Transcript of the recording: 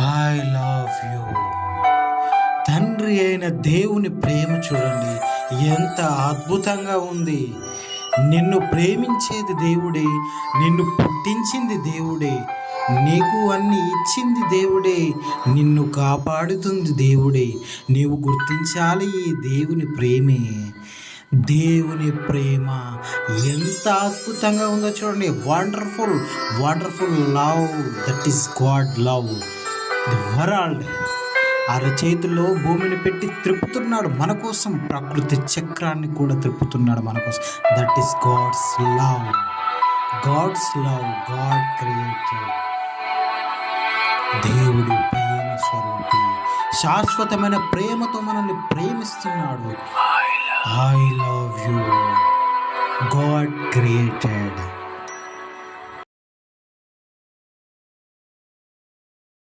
I love you తండ్రి అయిన దేవుని ప్రేమ చూడండి. ఎంత అద్భుతంగా ఉంది. నిన్ను ప్రేమించేది దేవుడే నిన్ను పుట్టించింది దేవుడే నీకు అన్ని ఇచ్చింది దేవుడే నిన్ను కాపాడుతుంది దేవుడే. నీవు గుర్తించాలి ఈ దేవుని ప్రేమే. దేవుని ప్రేమ ఎంత అద్భుతంగా ఉందో చూడండి. Wonderful wonderful love that is God love the world అరచేతిలో భూమిని పెట్టి త్రిప్పుతున్నాడు మన కోసం ప్రకృతి చక్రాన్ని కూడా త్రిప్పుతున్నాడు మన కోసం. That is God's love God's love God created దేవుడు ప్రేమ స్వరూపి. శాశ్వతమైన ప్రేమతో మనల్ని ప్రేమిస్తున్నాడు. I love you God created